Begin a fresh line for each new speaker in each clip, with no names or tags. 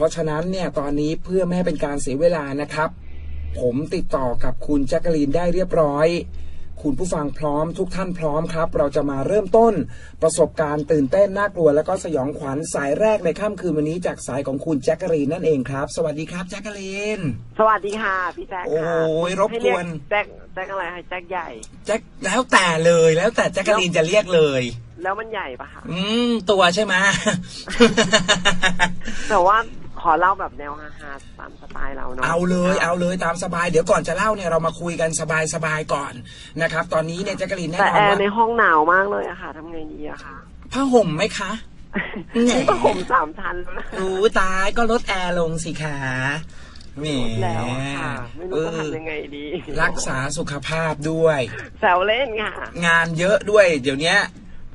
ราะฉะนั้นเนี่ยตอนนี้เพื่อไม่ให้เป็นการเสียเวลานะครับ ผมติดต่อกับคุณแจ็คกะลีนได้เรียบร้อย คุณผู้ฟังพร้อมทุกท่านพร้อมครับ เราจะมาเริ่มต้น ประสบการณ์ตื่นเต้นน่ากลัว แล้วก็สยองขวัญสายแรกในค่ำคืนวันนี้จากสายของคุณแจ็คกะลีนนั่นเองครับ สวัสดีครับแจ็คกะลีน
สวัสดีค่ะ พี่แจ็ค
โอ้
ค่ะ
ยรบกวน
ให้เรียแจ็คแจ็คอะไรคะแจ็คใหญ่
แจ็คแล้วแต่เลยแล้วแต่แจ็คกะลีนจะเรียกเลย
แล้วมันใหญ่ปะคะ
อืมตัวใช่ไหม
แต่ว่า ขอเล่าแบบแนวฮาๆตามสไตล์เราเนาะ
เอาเลยเอาเลยตามสบายเดี๋ยวก่อนจะเล่าเนี่ยเรามาคุยกันสบายสบายๆก่อนนะครับ ตอนนี้เนี่ยแจ็คกะลีนแน่
แต่
นอ
แอนร์
ว่า
ในห้องหนาวมากเลยอะค่ะทำไงดีอะคะ
ผ้าห่มไหมคะ แหม
นี่ก็ห่มสามชั้นแล้วนะ
รู้ตายก็ลดแอร์ลงสิคะแหม
แล้วอะค่ะ ไม่รู้จะทำยังไงดี
รักษาสุขภาพด้วย
แซวเล่นค่ะ
งานเยอะด้วย เดี๋ยวเนี้ย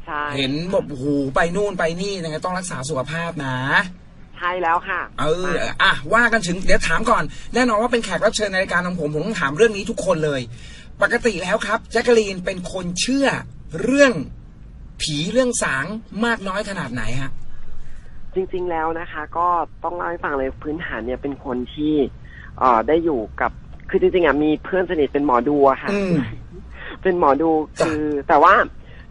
ใช่
เห็นแบบโอ้โหูไปนู่นไปนี่ยังไงต้องรักษาสุขภาพนะ
ใช่แล้วค่ะ
เอออะว่ากันถึงเดี๋ยวถามก่อน แน่นอนว่าเป็นแขกรับเชิญในรายการของผมผมต้องถามเรื่องนี้ทุกคนเลย ปกติแล้วครับ แจ็คกะลีนเป็นคนเชื่อเรื่องผีเรื่องสางมากน้อยขนาดไหนฮะ
จริงๆแล้วนะคะ ก็ต้องเล่าให้ฟังเลยพื้นฐานเนี่ยเป็นคนที่เอ่อได้อยู่กับคือจริงๆอะมีเพื่อนสนิทเป็นหมอดูอะค่ะ
อืม
เป็นหมอดู
จ้ะ
คือแต่ว่า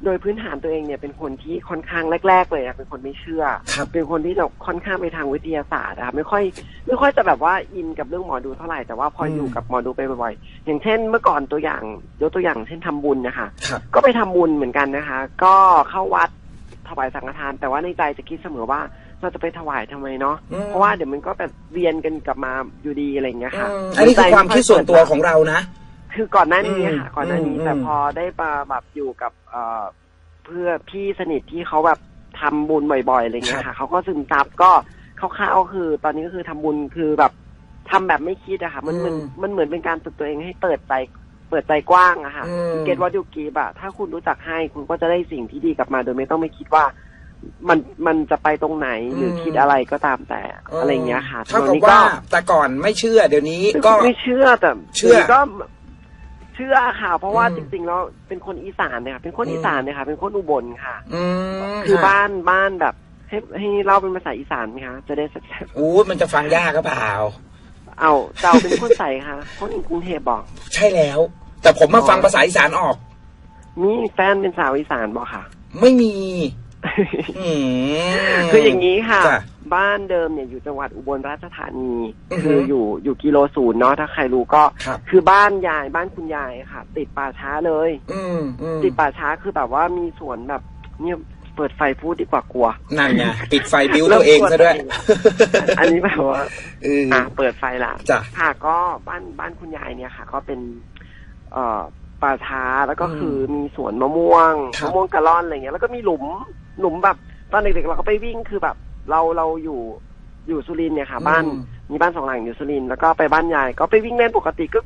โดยพื้นฐานตัวเองเนี่ยเป็นคนที่ค่อนข้างแรก ๆ เลยอะเป็นคนไม่เชื่อ
ครับ
เป็นคนที่จะค่อนข้างไปทางวิทยาศาสตร์อะไม่ค่อยไม่ค่อยจะแบบว่าอินกับเรื่องหมอดูเท่าไหร่แต่ว่าพออ
ม
อยู่กับหมอดูไปบ่อยๆอย่างเช่น เมื่อก่อนตัวอย่างยกตัวอย่างเช่นทำบุญนะคะ
ครับ
ก็ไปทำบุญเหมือนกันนะคะ ก็เข้าวัดถวายสังฆทาน แต่ว่าในใจจะคิดเสมอว่าเราจะไปถวายทำไมเนาะ
อืม
เพราะว่าเดี๋ยวมันก็แบบเวียนกันกลับมาอยู่ดีอะไรอย่างเงี้ยค่ะ
อืมอันนี้คือความคิดส่วนตัวของเรานะ
คือก่อนหน้านี้ค่ะ
อืม
ก่อนหน้านี้
อืม
แต่พอได้มาแบบอยู่กับเอ่อเพื่อพี่สนิทที่เขาแบบทำบุญบ่อยๆอะไรเงี้ยค่ะเขาก็ซึมซับก็คร่าวๆคือ ตอนนี้ก็คือทำบุญคือแบบทำแบบไม่คิดอะค่ะ มันเหมือนมันเหมือนเป็นการฝึกตัวเองให้เปิดใจเปิดใจกว้างอะค่ะ
อืม
เกตว่าดูกีบอะถ้าคุณรู้จักให้คุณก็จะได้สิ่งที่ดีกลับมา โดยไม่ต้องไม่คิดว่า มันมันจะไปตรงไหนหรืออ
ม
คิดอะไรก็ตามแต่อะไรเงี้ยค่ะ
เท่า
ต
กับ
อนนี้
ว่าแต่ก่อนไม่เชื่อเดี๋ยวนี้ก็
ไม่เชื่อแต่
เชื่อ
ดี๋ยวนี้ก็ เชื่อค่ะ เพราะว่า
อืม
จริงๆแล้วเป็นคนอีสานเนี่ยค่ะเป็นคน
อืม
อีสานเนี่ยค่ะเป็นคนอุบลค่ะ
อืม
คือ
ค่ะ
บ้านบ้านแบบ ให้ให้เล่าเป็นภาษาอีสานไหมคะจะได้สัก
อู้มันจะฟังยากก็เปล่า
เอาเจ้าเป็นคนใส่ค่ะคนกรุงเทพบอก
ใช่แล้ว แต่ผมมา
อ๋อ
ฟังภาษาอีสานออก
มีแฟนเป็นสาวอีสานบอกค่ะ
ไม่มีอืม
คืออย่างนี้ค่ะ
จ้ะ
บ้านเดิมเนี่ยอยู่จังหวัดอุบลราชธานี
อือฮึ
คืออยู่อยู่กิโลศูนย์เนาะถ้าใครรู้ก็
ครับ
คือบ้านยายบ้านคุณยายค่ะ ติดป่าช้าเลย
อืมอืม
ติดป่าช้าคือแบบว่ามีสวนแบบเนี่ยเปิดไฟพูดดีกว่ากลัว
นั่นไงปิดไฟบิวตัวเองซะด้วย
อันนี้แบบว่า
เออ
อะเปิดไฟละ
จ้ะ
ค่ะก็บ้านบ้านคุณยายเนี่ยค่ะ ก็เป็น เอ่อป่าช้าแล้วก็
อืม
คือมีสวนมะม่วง
ครับ
มะม่วงกะล่อนอะไรเงี้ยแล้วก็มีหลุม หลุมแบบตอนเด็กๆเราก็ไปวิ่งคือแบบ เราเราอยู่อยู่สุรินทร์เนี่ยค่ะ บ้าน
อืม
มีบ้านสองหลังอยู่สุรินทร์แล้วก็ไปบ้านยายก็ไปวิ่งเล่นปกติก็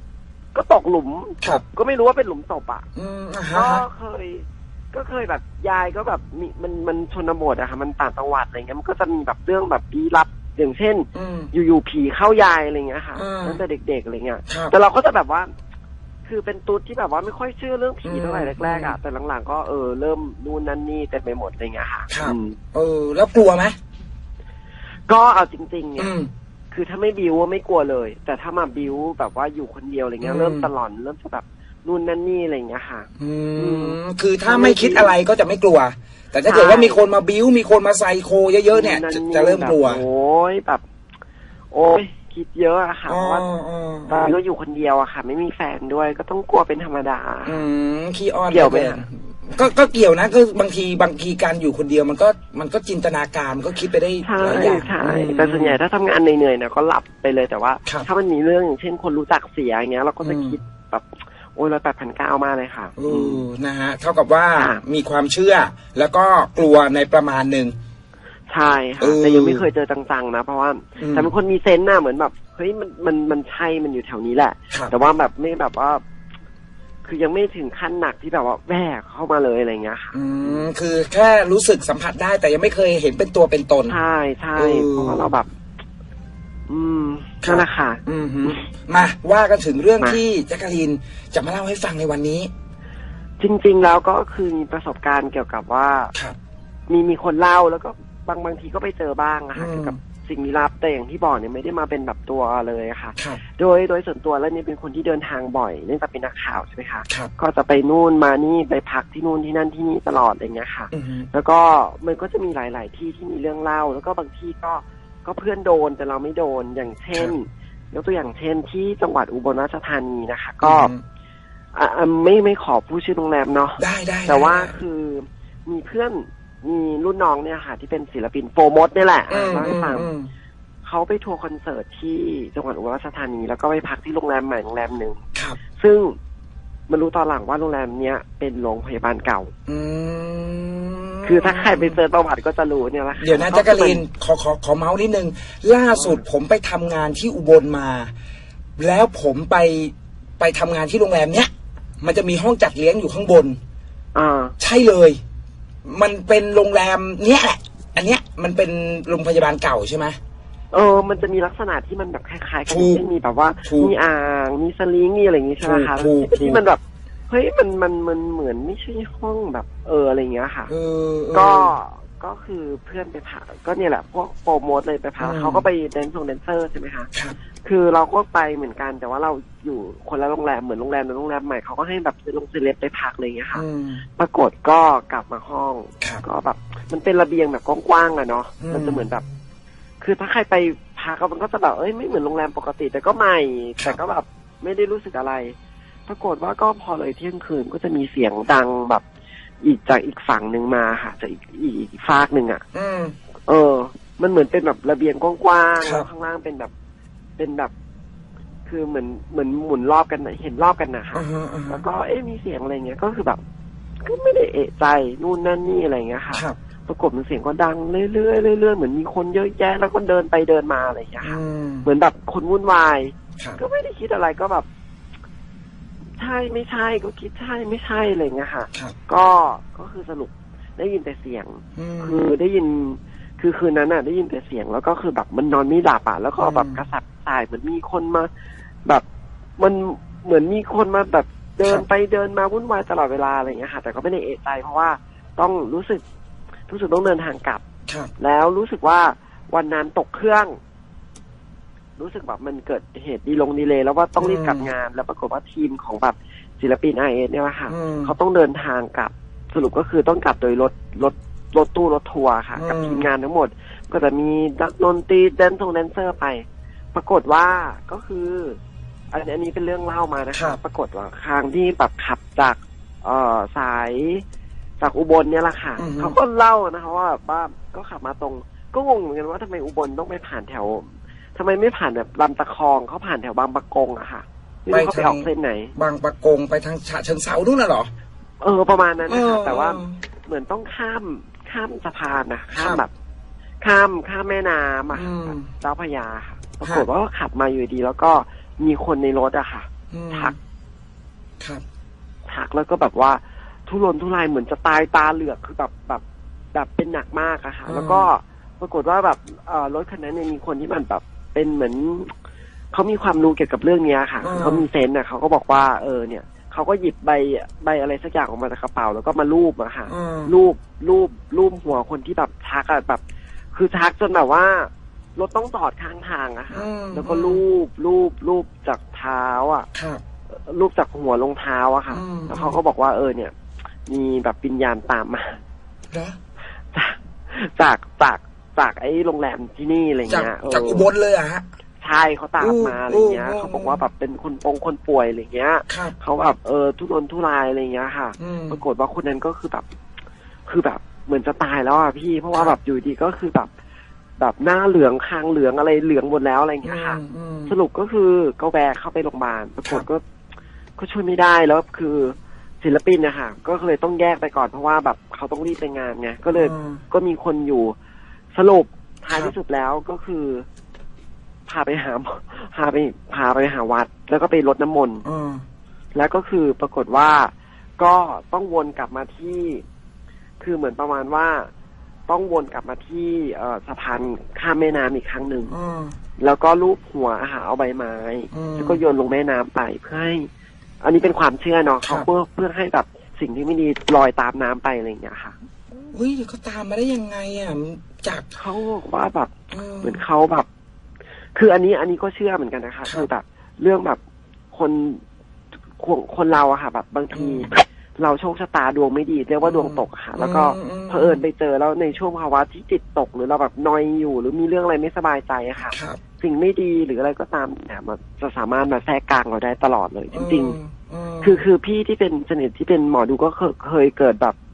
ก็ตกหลุม
ครับ
ก็ไม่รู้ว่าเป็นหลุมศพอะ
อืมอ่า
ก็
ฮะ
เคย ก็เคยแบบยายก็แบบมีมันมันชนบทอะค่ะ มันต่างจังหวัดอะไรเงี้ยมันก็จะมีแบบเรื่องแบบลี้ลับอย่างเช่น
อืม
อยู่ๆผีเข้ายายอะไรเงี้ยค่ะ
อืม
ตั้งแต่เด็กๆอะไรเงี้ย
ครับ
แต่เราก็จะแบบว่า คือเป็นตุ๊ดที่แบบว่าไม่ค่อยเชื่อเรื่องผีเท่าไหร่
อืม
แรกๆอะแต่หลังๆก็เออเริ่มนู่นนั่นนี่เต็มไปหมดอะไรเงี้ยค่ะ
ครับ
อืม
เออ แล้วกลัวไหม
ก็เอาจริงๆเนี่
อื
ย
ม
คือถ้าไม่บิวว่าไม่กลัวเลย แต่ถ้ามาบิวแบบว่าอยู่คนเดียวอะไรเงี้
อื
ย
ม
เริ่มตลอนเริ่มจะแบบนู่นนั่นนี่อะไรเงี้ยค่ะ
อืมคือถ้าไม่คิดอะไรก็จะไม่กลัว แต่ถ้าเกิดว่ามีคนมาบิ้วมีคนมาใส่โคเยอะๆเนี่ย
นั่น
จะ
นี่
จะเริ่มกลัว
แบบโอ้ยแบบ โอ้ย คิดเยอะอะค่ะ
อ๋อ
เพราะว่า
อ๋อ
ตอนนี้ก็อยู่คนเดียวอะค่ะ ไม่มีแฟนด้วยก็ต้องกลัวเป็นธรรมดา
อืมขี้อ้อน
เกี่ยวไหม
หลือกินก็ก็เกี่ยวนะก็บางทีบางทีการอยู่คนเดียวมันก็มันก็จินตนาการมันก็คิดไปได้
ใช่
หลายอย่าง
ใช่
อืม
แต่ส่วนใหญ่ถ้าทำงานเหนื่อยๆเนี่ยก็หลับไปเลยแต่ว่า
ครับ
ถ้ามันมีเรื่องอย่างเช่นคนรู้จักเสียอย่างเงี้ย เราก็จะ
อืม
คิดแบบโอ้ยเราแปดพันเก้ามากเลยค่ะ
เออนะฮะเท่ากับว่า
ค่ะ
มีความเชื่อแล้วก็กลัวในประมาณหนึ่ง
ใช่ค่ะ
เออ
แต่ยังไม่เคยเจอจังๆนะ เพราะว่า
อืม
แต่เป็นคนมีเซนส์น่ะเหมือนแบบเฮ้ยมันมันมันใช่มันอยู่แถวนี้แหละ
ครับ
แต่ว่าแบบไม่แบบว่า คือยังไม่ถึงขั้นหนักที่แบบว่าแวกเข้ามาเลยอะไรเงี้ยค่ะ
อืมคือแค่รู้สึกสัมผัสได้แต่ยังไม่เคยเห็นเป็นตัวเป็นตน
ใช่ใช่
เออ
เพราะว่าเราแบบ อืม
ครับ
นั่นแหละค่ะ
อืมฮึมาว่ากันถึงเรื่อง
มา
ที่แจ็คกะลีนจะมาเล่าให้ฟังในวันนี้
จริง ๆ แล้วก็คือมีประสบการณ์เกี่ยวกับว่า
ครับ
มีมีคนเล่าแล้วก็ บางบางทีก็ไปเจอบ้างอะค่ะ
อืม
เกี่ยวกับสิ่งลี้ลับแต่อย่างที่บอกเนี่ยไม่ได้มาเป็นแบบตัวเลยค่ะ
ครับ
โดยโดยส่วนตัวแล้วเนี่ยเป็นคนที่เดินทางบ่อยเนื่องจากเป็นนักข่าวใช่ไหมคะ
ครับ
ก็จะไปนู่นมานี่ไปพักที่นู่นที่นั่นที่นี่ตลอดอะไรเงี้ยค่ะ
อือฮึ
แล้วก็มันก็จะมีหลาย ๆ ที่ที่มีเรื่องเล่า แล้วก็บางที่ก็ก็เพื่อนโดนแต่เราไม่โดนอย่างเช่นยกตัวอย่างเช่นที่จังหวัดอุบลราชธานีนะคะ ก็
อือฮึ
อะอะไม่ไม่ขอพูดชื่อโรงแรมเนาะ
ได้ได้
แต่ว่า
ได้
คือมีเพื่อน มีรุ่นน้องเนี่ยค่ะ ที่เป็นศิลปินโฟร์มดนี่แหละ
อืม
เล่า
อื
ให้
ม
ฟัง
อืม
เขาไปทัวร์คอนเสิร์ตที่จังหวัดอุบลราชธานี แล้วก็ไปพักที่โรงแรมใหม่โรงแรมหนึ่ง
ครับ
ซึ่งมารู้ตอนหลังว่าโรงแรมเนี้ยเป็นโรงพยาบาลเก่า
อืม
คือถ้าใครไปเจอประวัติก็จะรู้เนี่ยแหละค่
เดี๋ยวนะแจักรีนขอขอขอเมาส์นิดนึง ล่าสุดผมไปทำงานที่อุบลมา แล้วผมไปไปทำงานที่โรงแรมเนี้ยมันจะมีห้องจัดเลี้ยงอยู่ข้างบน
อ่า
ใช่เลย มันเป็นโรงแรมเนี้ยแหละ อันเนี้ยมันเป็นโรงพยาบาลเก่าใช่ไหม
เออ มันจะมีลักษณะที่มันแบบคล้ายๆกัน
ถูก
เช่นมีแบบว่า
ถูก
มีอ่าง มีสลิง มีอะไรอย่างงี้ใช่ไหมคะ
ถูกถูก
ที่มันแบบเฮ้ยมันมันมันเหมือนไม่ใช่ห้องแบบ เอออะไรอย่างเงี้ยค่ะ
เออเออ
ก็ ก็คือเพื่อนไปพักก็เนี่ยแหละพวกโปรโมทเลยไปพัก
อืม
เขาก็ไปแดนซ์งแดนเซอร์ใช่ไหมคะ
ครับ
คือเราก็ไปเหมือนกันแต่ว่าเราอยู่คนละโรงแรมเหมือนโรงแรมในโรงแรมใหม่เขาก็ให้แบบลงเซเลบไปพักอะไรอย่างเงี้ยค่ะ
อืม
ปรากฏก็กลับมาห้อง
ครับ
ก็แบบมันเป็นระเบียงแบบกว้างๆอะเนาะ
อืม
มันจะเหมือนแบบ คือถ้าใครไปพักก็มันก็จะแบบเอ้ยไม่เหมือนโรงแรมปกติ แต่ก็ใหม่ แต่ก็แบบไม่ได้รู้สึกอะไร ปรากฏว่าก็พอเลยเที่ยงคืนก็จะมีเสียงดังแบบ อีกจากอีกฝั่งหนึ่งมาค่ะจากอีกอีกอีกฟากหนึ่งอะ
อืม
เออ มันเหมือนเป็นแบบระเบียงกว้างๆ
ครับ
แล้วข้างล่างเป็นแบบเป็นแบบ คือเหมือนเหมือนหมุนรอบกันน่ะเห็นรอบกันนะคะ
อ่าฮะอ่าฮะ
แล้วก็เอ๊ะมีเสียงอะไรเงี้ยก็คือแบบ ก็ไม่ได้เอะใจนู่นนั่นนี่อะไรเงี้ยค่ะ
ครับ
ปรากฏมันเสียงก็ดังเรื่อยๆเรื่อยๆเหมือนมีคนเยอะแยะแล้วก็เดินไปเดินมาอะไรอย่างเงี้ย
อื
ค่ะ
ม
เหมือนแบบคนวุ่นวาย
ครับ
ก็ไม่ได้คิดอะไรก็แบบ ใช่ไม่ใช่ก็คิดใช่ไม่ใช่อะไรเงี้ยค่ะ
ครับ
ก็ก็คือสรุปได้ยินแต่เสียง
อืม
คือได้ยิน คือคืนนั้นน่ะ ได้ยินแต่เสียงแล้วก็คือแบบมันนอนไม่หลับอะแล้วก็แบบ
อืม
กระสับกระส่ายเหมือนมีคนมา แบบมันเหมือนมีคนมาแบบเดิน
ครับ
ไปเดินมาวุ่นวายตลอดเวลาอะไรอย่างเงี้ยค่ะ แต่ก็ไม่ได้เอะใจเพราะว่าต้องรู้สึกรู้สึกต้องเดินทางกลับ
ครับ
แล้วรู้สึกว่าวันนั้นตกเครื่อง รู้สึกแบบมันเกิดเหตุดีลงดีเลยแล้วว่าต้องรีบกลับงาน แล้วปรากฏว่าทีมของแบบศิลปินไอเอเนี่ยแหละค่ะ
อืม
เขาต้องเดินทางกลับสรุปก็คือต้องกลับโดยรถรถรถตู้รถทัวร์ค่ะ
อืม
กับทีมงานทั้งหมด ก็จะมีนักดนตรีแดนซ์ทงแดนเซอร์ไป ปรากฏว่าก็คืออันอันนี้เป็นเรื่องเล่ามานะ
ครั
คะ
บ
ปรากฏว่าทางที่แบบขับจากเอ่อสายจากอุบลเนี่ยแหละค่ะ
อือฮึ
เขาก็เล่านะคะว่าแบบว่าก็ขับมาตรง ก็งงเหมือนกันว่าทำไมอุบลต้องไปผ่านแถว ทำไมไม่ผ่านแบบลำตะคองเขาผ่านแถวบางปะกงอะค่ะไม่รู้เขาไปออกเส้นไหน
บางปะกงไปทางฉะเชิงเซานู่นน่ะเหรอ
เออประมาณนั้นนะคะ
เออ
แต่ว่าเหมือนต้องข้ามข้ามสะพานนะข้าม
ครับ
แบบ ข้ามข้ามแม่น้ำอะ
อืม
แบบเจ้าพระยาค่ะปรา
ฮะ
กฏว่าขับมาอยู่ดี แล้วก็มีคนในรถอะค่ะ
อืม
ทัก
ครับ
ทักแล้วก็แบบว่าทุรนทุรายเหมือนจะตายตาเหลือกคือแบบแบบแบบเป็นหนักมากอะค่ะ
อืม
แล้วก็ปรากฏว่าแบบเอ่อรถคันนั้นเนี่ยมีคนที่มันแบบ เป็นเหมือนเขามีความรู้เกี่ยวกับเรื่องเนี้ยค่ะเขามีเซนส์อะเขาก็บอกว่าเออเนี่ยเขาก็หยิบใบใบอะไรสักอย่างออกมาจากกระเป๋าแล้วก็มาลูบอะค่ะ
อืม
รูปรูปรูปหัวคนที่แบบชักอะแบบ คือชักจนแบบว่ารถต้องจอดข้างทางอะค่ะ
อืม
แล้วก็รูปรูปรูปจากเท้าอะ
ครับ
รูปจากหัวลงเท้าอะค่ะ
อืม
แล้วเขาก็บอกว่าเออเนี่ย มีแบบวิญญาณตามมา
เหรอ
จากจากจาก จากไอ้โรงแรมที่นี่อะไร
จาก
เงี้ยเจา
กอุบลเลยอะฮะ
ใช่เขาตามมาอะไรเงี้ย
อืม
เขาบอกว่าแบบเป็นคนปงคนป่วยอะไรเงี้ย
ครับ
เขาแบบเออทุรนทุรายอะไรเงี้ยค่ะ
อืม
ปรากฏว่าคนนั้นก็คือแบบ คือแบบเหมือนจะตายแล้วอะพี่ เพราะว่าแบบอยู่ดีก็คือแบบ แบบหน้าเหลืองคางเหลืองอะไรเหลืองหมดแล้วอะไรอย่างเงี้ยค่ะ
อืม
สรุปก็คือก็แวะเข้าไปโรงพยาบาลปรากฏ
ครับ
ก็ก็ช่วยไม่ได้แล้วคือศิลปินนะคะก็เลยต้องแยกไปก่อนเพราะว่าแบบเขาต้องรีบไปงานไงก็เลย
อืม
ก็มีคนอยู่ สรุปท้าย
ครับ
ที่สุดแล้วก็คือ พาไปหาหมอพาไปพาไปหาวัด แล้วก็ไปรดน้ำมนต์
อืม
แล้วก็คือปรากฏว่าก็ต้องวนกลับมาที่ คือเหมือนประมาณว่า ต้องวนกลับมาที่เอ่อสะพานข้ามแม่น้ำอีกครั้งหนึ่ง
อืม
แล้วก็ลูบหัวอาหารเอาใบไม้
อืม
แล้วก็โยนลงแม่น้ำไปเพื่อให้ อันนี้เป็นความเชื่อเนาะ
ครั
เขา
บ
เพื่อเพื่อให้แบบสิ่งที่ไม่ดีลอยตามน้ำไปอะไรอย่างเงี้ยค่ะ
อ เฮ้ยเขาตามมาได้ยังไงอะจาก
เขาบอกว่าแบบ
เออ
เหมือนเขาแบบ คืออันนี้อันนี้ก็เชื่อเหมือนกันนะคะ
ครับ
คือแบบเรื่องแบบคนคนคนเราอะค่ะแบบบางทีเราโชคชะตาดวงไม่ดีเรียกว่าดวงตกอะค่ะ แล้วก็
อืม
เผอิญไปเจอแล้วในช่วงภาวะที่จิตตกหรือเราแบบนอยอยู่ หรือมีเรื่องอะไรไม่สบายใจอะค่ะ
ครับ
สิ่งไม่ดีหรืออะไรก็ตามเนี่ยมันจะสามารถมาแทรกกลางเราได้ตลอดเลย จริง
เออ
ๆคือคือพี่ที่เป็นสนิทที่เป็นหมอดูก็เคยเคยเกิดแบบ
ครับ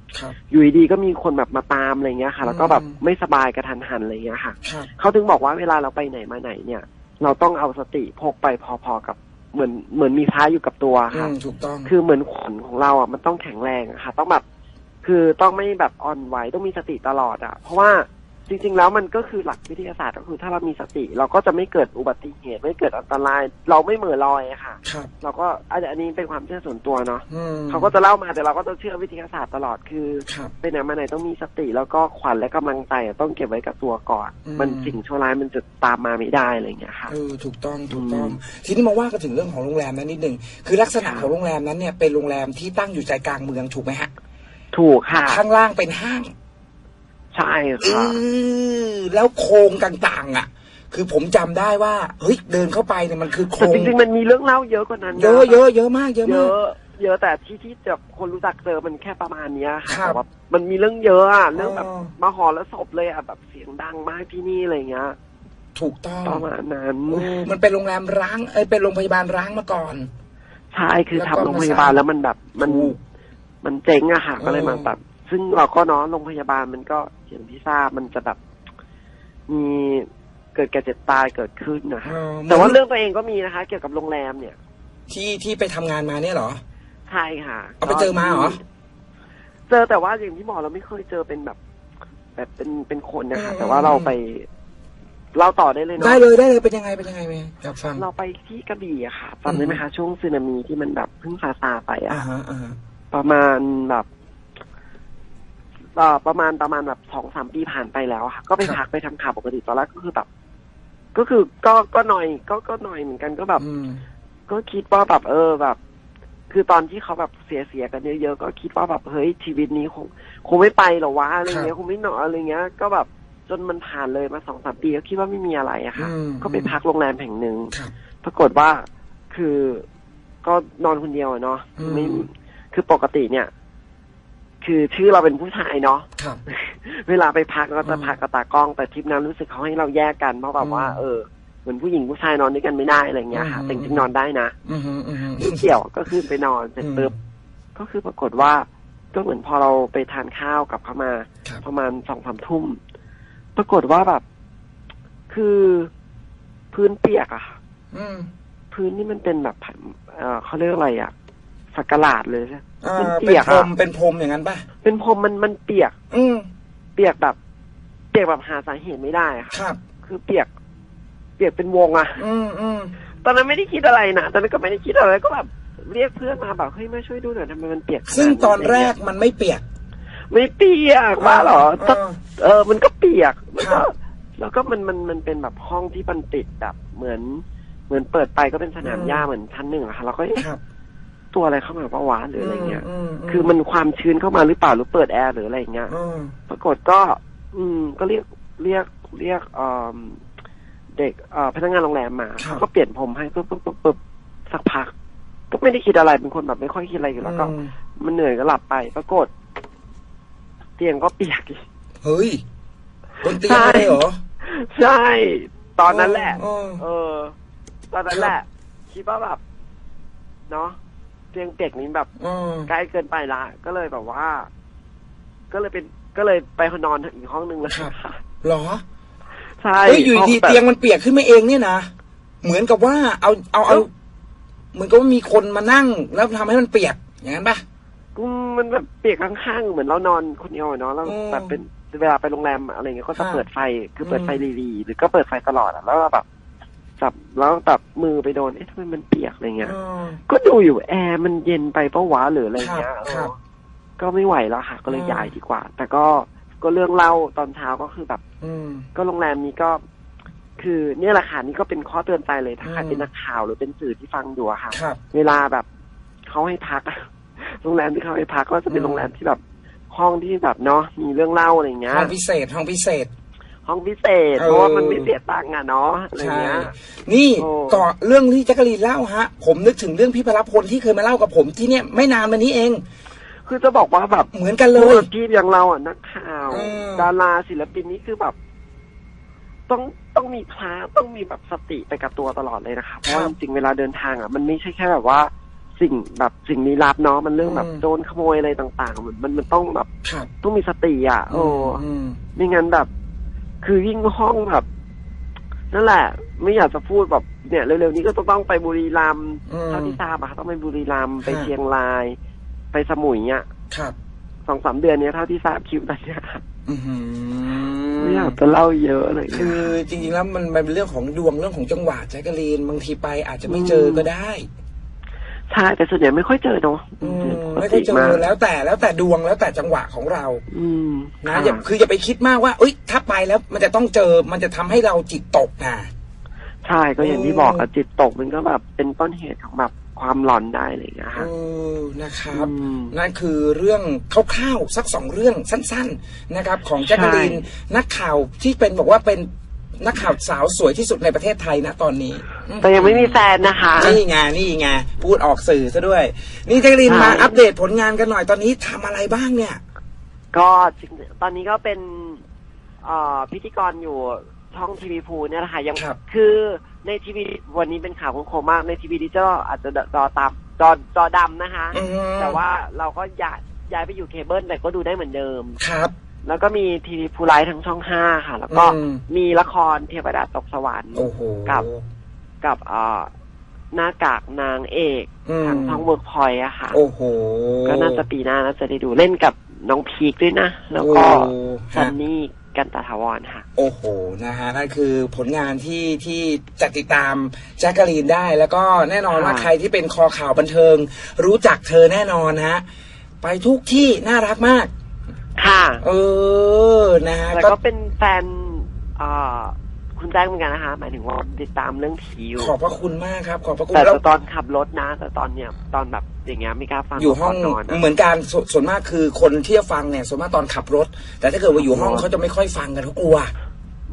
อยู่ดีๆก็มีคนแบบมาตามอะไรเงี้ยค่ะ แล้วก็แบบ
อืม
ไม่สบายกระทันหันอะไรเงี้ยค่ะ
ครับ
เขาถึงบอกว่าเวลาเราไปไหนมาไหนเนี่ย เราต้องเอาสติพกไปพอๆกับเหมือนเหมือนมีพระอยู่กับตัว
อื
ค่ะ
มถูกต้อง
คือเหมือนขนของเราอะมันต้องแข็งแรงอะค่ะ ต้องแบบคือต้องไม่แบบอ่อนไหวต้องมีสติตลอดอะ เพราะว่า จริงๆแล้วมันก็คือหลักวิทยาศาสตร์ก็คือถ้าเรามีสติ เราก็จะไม่เกิดอุบัติเหตุไม่เกิดอันตราย เราไม่เหม่อลอยอะค่ะ
ครับ
เราก็อันอันนี้เป็นความเชื่อส่วนตัวเนาะ
อืม
เขาก็จะเล่ามาแต่เราก็จะเชื่อวิทยาศาสตร์ตลอดคือ
ครับ
ไปไหนมาไหนต้องมีสติแล้วก็ขวัญและกำลังใจอะต้องเก็บไว้กับตัวก่อน
อืม
มันสิ่งชั่วร้ายมันจะตามมาไม่ได้อะไรอย่างเงี้ยค่ะ
เออถูกต้องถูกต้อง
อืม
ทีนี้มาว่ากันถึงเรื่องของโรงแรมนั้นนิดหนึ่งคือลักษณะ
ค่ะ
ของโรงแรมนั้นเนี่ยเป็นโรงแรมที่ตั้งอยู่ใจกลางเมืองถูกไหมฮะ
ถูกค่ะ
ข้างล่างเป็นห้าง
ใช่
เอ
ค่ะ
อแล้วโครงต่างๆ อะ คือผมจำได้ว่าเฮ้ยเดินเข้าไปเนี่ยมันคือโคร
แต่
ง
จริงๆมันมีเรื่องเล่าเยอะกว่านั้นน
เยอะเยอะเยอะมากเยอะ
เย
มาก
อะเยอะแต่ที่ที่แบบคนรู้จักเจอมันแค่ประมาณเนี้ย
ครั
ค่ะ
บ
แต่ว่ามันมีเรื่องเยอะอะเรื่องแบบ
อ๋อ
มาหอแล้วศพเลยอะแบบเสียงดังมากที่นี่อะไรเงี้ย
ถูกต้อง
ประมาณนั้น
เออมันเป็นโรงแรมร้างเอ้ยเป็นโรงพยาบาลร้างมาก่อน
ใช่คือ
แล้ว
ทำ
ก็
โรงพยาบาลแล้วมันแบบมัน
ถูก
มันเจ๊งอะค่ะ
เออ
ก็เลยมาแบบ ซึ่งเราก็เนาะโรงพยาบาลมันก็อย่างที่ทราบมันจะแบบ มีเกิดแก่เจ็บตายเกิดขึ้นนะคะ
เออ
แต่ว่าเรื่องตัวเองก็มีนะคะ เกี่ยวกับโรงแรมเนี่ย
ที่ที่ไปทำงานมาเนี่ยเหรอ
ใช่ค่ะ
เอาไปเจอมาเหรอ
เจอแต่ว่าอย่างที่บอกเราไม่เคยเจอเป็นแบบ แบบเป็นเป็นคนนะคะ
อืม
แต่ว่าเราไปเล่าต่อได้เลยเนาะ
ได้เลยได้เลยเป็นยังไงเป็นยังไงไหมอยากฟัง
เราไปที่กระบี่อะค่ะจำได้ไหมคะ ช่วงสึนามิที่มันแบบเพิ่งซาซาไปอะ
อ่าฮะอ่าฮะ
ประมาณแบบเอ่อ ประมาณประมาณแบบสองสามปีผ่านไปแล้วอะค่ะ ก็ไปพักไปทำข่าวปกติตอนแรกก็คือแบบ ก็คือก็ก็หน่อยก็ก็หน่อยเหมือนกันก็แบบ
อืม
ก็คิดว่าแบบเออแบบ คือตอนที่เขาแบบเสียเสียๆกันเยอะๆก็คิดว่าแบบเฮ้ยชีวิตนี้คงคงไม่ไปหรอวะอะไรเงี้ยคงไม่หนอนอะไรเงี้ย ก็แบบจนมันผ่านเลยมาสองสามปีก็คิดว่าไม่มีอะไรอะค่ะ
อืม
ก็ไปพักโรงแรมแห่งหนึ่ง
ครับ
ปรากฏว่าคือก็นอนคนเดียวอะเนาะ
อืม
ไม่คือปกติเนี่ย คือชื่อเราเป็นผู้ชายเนาะ
ครับ
เวลาไปพักก็จะ
อืม
พักกับตากล้องแต่ทริปนั้นรู้สึกเขาให้เราแยกกันเพราะแบบว่า
อืม
เออเหมือนผู้หญิงผู้ชายนอนด้วยกันไม่ได้อะไรเงี้ยค่ะ
อืม
แต่จริงๆนอนได้นะ
อืมฮึอืมฮึ
ไม่เกี่ยวก็คือไปนอนเสร็จปุ๊บก็คือปรากฏว่า ก็เหมือนพอเราไปทานข้าวกลับเข้ามา
ครับ
ประมาณสองสามทุ่ม ปรากฏว่าแบบ คือพื้นเปียกอะค่ะ
อืม
พื้นนี่มันเป็นแบบเอ่อเขาเรียกอะไรอะ สักหลาดเลยใช่
อ่า
มัน
เป็
เปี
น
ยก
พร
อะ
มเป็นพรมอย่างนั้นป่ะ
เป็นพรมมันมันเปียก
อืม
เปียกแบบ เปียกแบบหาสาเหตุไม่ได้อะค่ะ
ครับ
คือเปียก เปียกเป็นวงอะ
อืมอืม
ตอนนั้นไม่ได้คิดอะไรนะตอนนั้นก็ไม่ได้คิดอะไรก็แบบเรียกเพื่อนมาแบบเฮ้ยมาช่วยดูหน่อยทำไมมันเปียกขนาด
ซึ่งตอนแรกะ
ไมั
นไม่เปียก
ไม่เปียกว่าเหรอ
เออ
เออ มันก็เปียกมัน
ครั
ก็
บ
แล้วก็มันมันมันเป็นแบบห้องที่มันติดแบบเหมือน เหมือนเปิดไปก็เป็นสนามหญ้าเหมือนชั้นหนึ่งอะค่ะเราก็เอ๊ะ
ครับ
ตัวอะไรเข้ามาปะวะหรืออะไรเงี้ย
ม
คือมันความชื้นเข้ามาหรือเปล่าหรือเปิดแอร์หรืออะไรเงี้ย
อืม
ปรากฏก็ อืม ก็เรียกเรียกเรียกเอ่อเด็กเอ่อพนักงานโรงแรมมาเขาก็เปลี่ยนผมให้ปุ๊บปุ๊บปุ๊บปุ๊บสักพัก ก็ไม่ได้คิดอะไรเป็นคนแบบไม่ค่อยคิดอะไรอยู่แล้วก็
อืม
มันเหนื่อยก็หลับไปปรากฏ เตียงก็เปียกอีก
เฮ้ยบนเตียงเลยเหรอ
ใช่ ตอนนั้นแหละ
เออ
เออตอนนั้นแหละ คิดว่าแบบ เนาะ เตียงเปียกนี้แบบ
เออ
ใกล้เกินไปละ ก็เลยแบบว่า ก็เลยเป็นก็เลยไปนอนอีกห้องนึงเลย
ครับ
ค่ะ
เหรอ
ใช่
เฮ้ยอยู่ดี
ห้แบบ
เตียงมันเปียกขึ้นมาเองเนี่ยนะเหมือนกับว่าเอาเอาเอาเหมือนกับว่ามีคนมานั่ง แล้วทำให้มันเปียกอย่างนั้นปะ
อืมมันแบบเปียกข้างๆเหมือนเรานอนคนเดียวอะเนาะแล้ว
อืม
แบบเป็นเวลาไปโรงแรมอะไรเงี้ยก็จะ
ค่ะ
เปิดไฟคือเปิดไฟ
อืม
รีๆหรือก็เปิดไฟตลอดอะแล้วเราแบบ จับแล้วแบบมือไปโดนเอ๊ะทำไมมันเปียกอะไรเงี้ย
เออ
ก็ดูอยู่แอร์มันเย็นไปปะวะหรืออะไรเงี้ย
ครับครับ
เออก็ไม่ไหวแล้วค่ะ ก็เลย
อืม
ย้ายดีกว่า แต่ก็ก็เรื่องเล่าตอนเช้าก็คือแบบ
อืม
ก็โรงแรมนี้ก็ คือเนี่ยแหละค่ะนี่ก็เป็นข้อเตือนใจเลยถ้าใคร
อืม
เป็นนักข่าวหรือเป็นสื่อที่ฟังอยู่อะค่ะ
ครับ
เวลาแบบเขาให้พักโรงแรมที่เขาให้พักก็จะเป็น
อืม
โรงแรมที่แบบห้องที่แบบเนาะมีเรื่องเล่าอะไรอย่างเงี้ย
ห้องพิเศษห้องพิเศษ
ห้องพิเศษ
เออ
เพราะว่ามันไม่เสียตังค์อะเนาะอะไร
ใช่
เงี้ย
นี่
โอ้
ก่อนเรื่องที่แจักรีนเล่าฮะ ผมนึกถึงเรื่องพี่พลพลที่เคยมาเล่ากับผมที่เนี่ยไม่นานมานี้เอง
คือจะบอกว่าแบบ
เหมือนกันเล
ผู้
ย
อาชีพอย่างเราอะนักข่าว
อืม
ดาราศิลปินนี่คือแบบ ต้องต้องมีพระต้องมีแบบสติไปกับตัวตลอดเลยนะคะเพราะว่าจริงๆเวลาเดินทางอะมันไม่ใช่แค่แบบว่าสิ่งแบบสิ่งลี้ลับเนาะมันเรื่องแบบโจรขโมยอะไรต่างๆ มันมันมันต้องแบบ
ครับ
ต้องมีสติอะโอ้
อืม
ไม่งั้นแบบ คือยิ่งห้องแบบนั่นแหละ ไม่อยากจะพูดแบบเนี่ยเร็วๆนี้ก็จะต้องไปบุรีรัมย์
อืม
เท่าที่ทราบอะค่ะต้องไปบุรีรัมย์ไป
ฮะ
เชียงราย ไปสมุยอะ
ครับ
สองสามเดือนเนี้ยเท่าที่ทราบคิวตอนเนี้ย
อือหือ
ไม่อยากจะเล่าเยอะเลย
คือจริงๆแล้วมันมันเป็นเรื่องของดวงเรื่องของจังหวะแจ็คกรีนบางทีไปอาจจะไม่เจอก็ได้
ใช่แต่ส่วนใหญ่ไม่ค่อยเจอเนาะ
อืม
ปก
ไม่
ติ
ได้เจอแล้วแต่แล้วแต่ดวงแล้วแต่จังหวะของเรา
อืม
นะ
ค่ะ
อย่าคืออย่าไปคิดมากว่าเอ้ยถ้าไปแล้วมันจะต้องเจอมันจะทำให้เราจิตตกนะ
ใช่ก็อย่างที่บอกอะจิตตกมันก็แบบเป็นต้นเหตุของแบบความหลอนได้อะไรอย่างเงี้ย
เอ
ค่ะ
อนะครับ
อืม
นั่นคือเรื่องคร่าวๆสักสองเรื่องสั้น ๆ นะครับ ของแจ็คกรีน
ใช่
นักข่าวที่เป็นบอกว่าเป็น นักข่าวสาวสวยที่สุดในประเทศไทยนะตอนนี้
แต่ยังไม่มีแฟนนะคะ
นี่ไงนี่ไงพูดออกสื่อซะด้วย นี่แจ็คกรีน
ใช่
มาอัปเดตผลงานกันหน่อยตอนนี้ทำอะไรบ้างเนี่ย
ก็จริงๆตอนนี้ก็เป็นเอ่อพิธีกรอยู่ช่องทีวีพูเนี่ยแหละค่ะยัง
ครับ
คือในทีวีวันนี้เป็นข่าวโคมๆมากในทีวีดิจิทัลอาจจะจอตามจอจอดำนะคะ
อืม
แต่ว่าเราก็ย้ายย้ายไปอยู่เคเบิลแต่ก็ดูได้เหมือนเดิม
ครับ
แล้วก็มีทีวีพูไลท์ทั้งช่องห้าค่ะ แล้วก็
อืม
มีละครเทวดาตกสวรรค์
โอ้โห
กับ กับเอ่อหน้ากากนางเอก
อืม
ทางช่องเวิร์กพอยอะค่ะ
โอ้โห
ก็น่าจะปีหน้าน่าจะได้ดูเล่นกับน้องพีคด้วยนะ แล้วก็
โอ้
ซัน
ฮะ
นี่กันตาถาวรค่ะ
โอ้โห นะฮะ นั่นคือผลงานที่ที่จะติดตามแจ็คกะลีนได้ แล้วก็แน่นอนว่า
ค่ะ
ใครที่เป็นคอข่าวบันเทิง รู้จักเธอแน่นอนฮะ ไปทุกที่น่ารักมาก
ค่ะ
เออนะฮะ
แล้ว
ก็
ก็เป็นแฟนเอ่อคุณแจ้งเหมือนกันนะคะ หมายถึงว่าติดตามเรื่องผีอยู่
ขอบพระคุณมากครับ ขอบพระคุณ
แต่
แล้ว
ตอนขับรถนะ แต่ตอนเนี้ยตอนแบบอย่างเงี้ยไม่กล้าฟัง
อยู่ห้อง
ก่นนอนอะ
เหมือนกันสส่วนมากคือคนที่จะฟังเนี่ยส่วนมากตอนขับรถ แต่ถ้าเกิดว่าอยู่ห้อง
อ๋อ
เขาจะไม่ค่อยฟังกันเขากลัว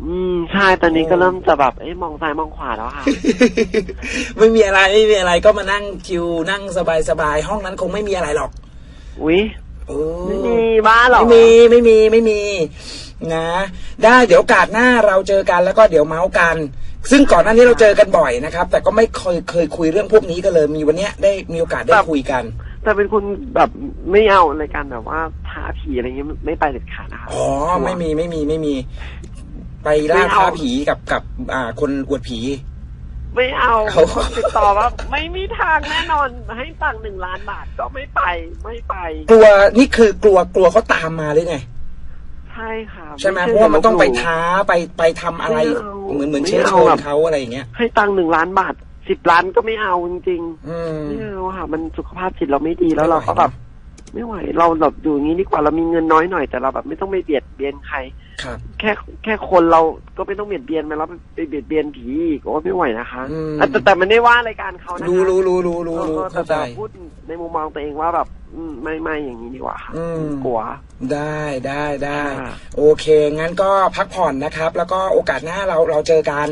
อืมใช่ตอนนี้ก็เริ่มจะแบบเอ้ยมองซ้ายมองขวาแล้วค่ะ
ไม่มีอะไรไม่มีอะไรก็มานั่งคิวนั่งสบายๆห้องนั้นคงไม่มีอะไรหรอก
อุ้ย
เออ
ไม่มีบ้าเหรอ
ไม่มีไม่มีไม่มี นะ ได้เดี๋ยวโอกาสหน้าเราเจอกันแล้วก็เดี๋ยวเมาส์กัน ซึ่งก่อนหน้านี้เราเจอกันบ่อยนะครับ แต่ก็ไม่เคยเคยคุยเรื่องพวกนี้กันเลยมีวันเนี้ยได้มีโอกาสได้คุยกัน
แต่เป็นคนแบบไม่เอารายการแบบว่าท้าผีอะไรเงี้ยไม่ไปเด็ดขาดนะคะ
อ๋อ ไม่มีไม่มีไม่มี ไปล่าท้าผีกับกับอ่าคนอวดผี
ไม่เอา
เขา
ติดต่อว่าไม่มีทางแน่นอนให้ตังค์หนึ่งล้านบาทก็ไม่ไปไม่ไป
กลัวนี่คือกลัวกลัวเขาตามมาหรือไง
ใช่ค่ะ
ใช่ไหม
ใเพ
ราะว่ามันต้องไป
ลบหลู่
ท้าไปไปทำอะไร
ไม่เอา
เหมือนเหมือน
ไม่
เชื้อ
เอา
เชิญ
แบบ
เขาอะไรอย่างเงี้ย
ให้ตังค์หนึ่งล้านบาทสิบล้านก็ไม่เอาจริง
อืม
ๆไม่เอาค่ะ มันสุขภาพจิตเราไม่ดีแล้ว
ไม่ไหว
เราก็แบบ ไม่ไหว เราแบบอยู่อย่างนี้ดีกว่าเรามีเงินน้อยหน่อยแต่เราแบบไม่ต้องไปเบียดเบียนใคร
ครับ
แค่แค่คนเราก็ไม่ต้องเบียดเบียนมันแล้วไปเบียดเบียนผีอีกโอ้ไม่ไหวนะคะ
อืม
อะแต่แต่มันไม่ว่ารายการเขานะคะ
รู้รู้รู้รู้รู้
เออ
รู้
เออแต่
เข้าใจ
แต่พูดในมุมมองตัวเองว่าแบบอืมไม่ไม่อย่างนี้ดีกว่าค่ะ
อืม
กลัว
ได้ได้ได้
ค่ะ
โอเค งั้นก็พักผ่อนนะครับ แล้วก็โอกาสหน้าเราเราเจอกัน